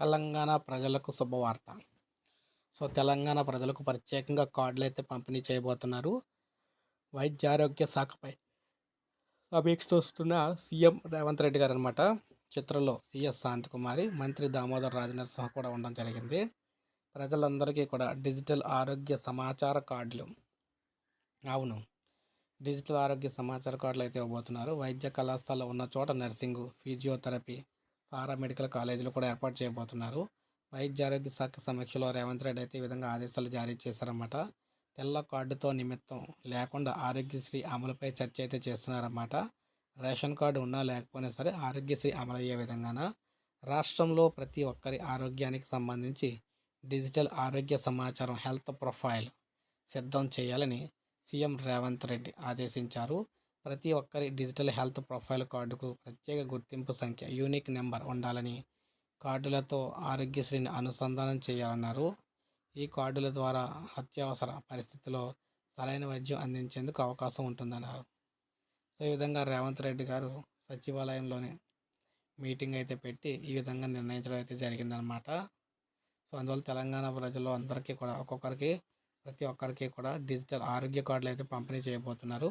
తెలంగాణ ప్రజలకు శుభవార్త. సో తెలంగాణ ప్రజలకు ప్రత్యేకంగా కార్డులు అయితే పంపిణీ చేయబోతున్నారు. వైద్య ఆరోగ్య శాఖపై సమీక్షిస్తున్న సీఎం రేవంత్ రెడ్డి గారు అనమాట చిత్రంలో సిఎస్ శాంతికుమారి మంత్రి దామోదర్ రాజనర్ సహా కూడా ఉండడం జరిగింది. ప్రజలందరికీ కూడా డిజిటల్ ఆరోగ్య సమాచార కార్డులు. అవును డిజిటల్ ఆరోగ్య సమాచార కార్డులు అయితే ఇవ్వబోతున్నారు. వైద్య కళాశాల ఉన్న చోట నర్సింగ్ ఫిజియోథెరపీ పారా మెడికల్ కాలేజీలు కూడా ఏర్పాటు చేయబోతున్నారు. వైద్య ఆరోగ్య శాఖ సమీక్షలో రేవంత్ రెడ్డి అయితే ఈ విధంగా ఆదేశాలు జారీ చేశారన్నమాట. తెల్ల కార్డుతో నిమిత్తం లేకుండా ఆరోగ్యశ్రీ అమలుపై చర్చ అయితే చేస్తున్నారన్నమాట. రేషన్ కార్డు ఉన్నా లేకపోయినా సరే ఆరోగ్యశ్రీ అమలయ్యే విధంగాన? రాష్ట్రంలో ప్రతి ఒక్కరి ఆరోగ్యానికి సంబంధించి డిజిటల్ ఆరోగ్య సమాచారం హెల్త్ ప్రొఫైల్ సిద్ధం చేయాలని సీఎం రేవంత్ రెడ్డి ఆదేశించారు. ప్రతి ఒక్కరి డిజిటల్ హెల్త్ ప్రొఫైల్ కార్డుకు ప్రత్యేక గుర్తింపు సంఖ్య యూనిక్ నెంబర్ ఉండాలని కార్డులతో ఆరోగ్యశ్రీని అనుసంధానం చేయాలన్నారు. ఈ కార్డుల ద్వారా అత్యవసర పరిస్థితిలో సరైన వైద్యం అందించేందుకు అవకాశం ఉంటుందన్నారు. సో ఈ విధంగా రేవంత్ రెడ్డి గారు సచివాలయంలోనే మీటింగ్ అయితే పెట్టి ఈ విధంగా నిర్ణయించడం అయితే జరిగిందనమాట సో అందువల్ల తెలంగాణ ప్రజలు అందరికీ కూడా ఒక్కొక్కరికి ప్రతి ఒక్కరికి కూడా డిజిటల్ ఆరోగ్య కార్డులు అయితే పంపిణీ చేయబోతున్నారు.